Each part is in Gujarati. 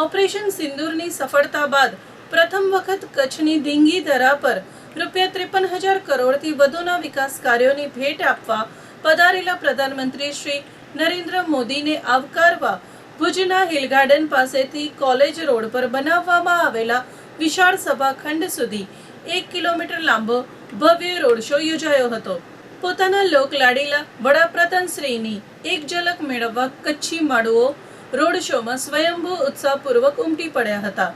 ઓપરેશન સિંદૂરની સફળતા બાદ પ્રથમ વખત કચ્છની ઢીંગી ધરા પર રૂપિયા ત્રેપન હજાર કરોડથી વધુના વિકાસ કાર્યોની ભેટ આપવા પધારેલા પ્રધાનમંત્રી શ્રી નરેન્દ્ર મોદીને આવકારવા ભુજના હિલ ગાર્ડન પાસેથી કોલેજ રોડ પર બનાવવામાં આવેલા વિશાળ સભાખંડ સુધી એક કિલોમીટર લાંબો ભવ્ય રોડ શો યોજાયો હતો. પોતાના લોકલાડીલા વડાપ્રધાન શ્રીની એક ઝલક મેળવવા કચ્છી માળુઓ રોડ શોમાં સ્વયંભૂ ઉત્સાહપૂર્વક ઉમટી પડ્યા હતા.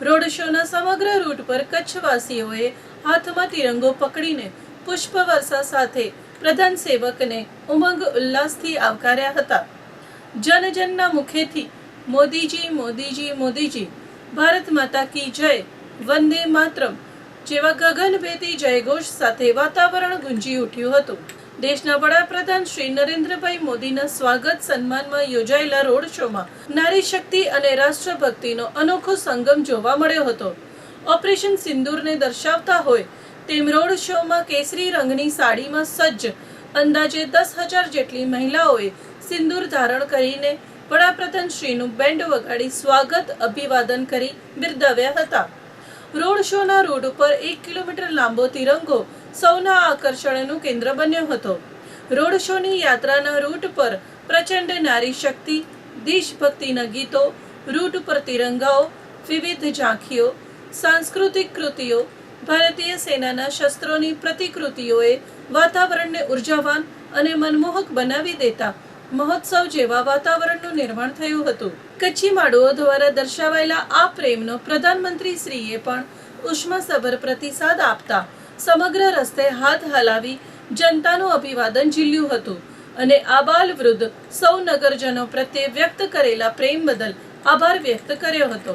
રોડ શોના સમગ્ર રૂટ પર કચ્છવાસીઓએ હાથમાં તિરંગો પકડીને પુષ્પવર્ષા સાથે પ્રધાન સેવકને ઉમંગ ઉલ્લાસથી આવકાર્યા હતા. જનજનના મુખેથી મોદીજી મોદીજી મોદીજી, ભારત માતા કી જય, વંદે માતરમ જેવા ગગનભેદી જયઘોષ સાથે વાતાવરણ ગુંજી ઉઠ્યું હતું. દેશના વડાપ્રધાન શ્રી નરેન્દ્રભાઈ મોદીના સ્વાગત સન્માનમાં યોજાયેલા રોડ શોમાં નારી શક્તિ અને રાષ્ટ્રભક્તિનો અનોખો સંગમ જોવા મળ્યો હતો. ઓપરેશન સિંદૂરને દર્શાવતા હોય તેમ રોડ શોમાં કેસરી રંગની સાડીમાં સજ્જ, અંદાજે દસ હજાર જેટલી મહિલાઓએ સિંદૂર ધારણ કરીને વડાપ્રધાન શ્રીનું બેન્ડ વગાડી સ્વાગત અભિવાદન કરી બિરદાવ્યા હતા. રોડ શોના રોડ ઉપર એક કિલોમીટર લાંબો તિરંગો સૌના આકર્ષણનું કેન્દ્ર બન્યો હતો. રોડ શોની યાત્રાના રૂટ પર પ્રચંડ નારી શક્તિ, દેશભક્તિના ગીતો, રૂટ પર તિરંગાઓ, વિવિધ ઝાંખીઓ, સાંસ્કૃતિક કૃતિઓ, ભારતીય સેનાના શસ્ત્રોની પ્રતિકૃતિઓએ વાતાવરણને ઉર્જાવાન અને મનમોહક બનાવી દેતા મહોત્સવ જેવા વાતાવરણનું નિર્માણ થયું હતું. કચ્છી માડુઓ દ્વારા દર્શાવાયેલા આ પ્રેમનો પ્રધાનમંત્રી શ્રીએ પણ ઉષ્માસભર પ્રતિસાદ આપતા સમગ્ર રસ્તે હાથ હલાવી જનતાનું અભિવાદન ઝીલ્યું હતું અને આબાલ વૃદ્ધ સૌ નગરજનો પ્રત્યે વ્યક્ત કરેલા પ્રેમ બદલ આભાર વ્યક્ત કર્યો હતો.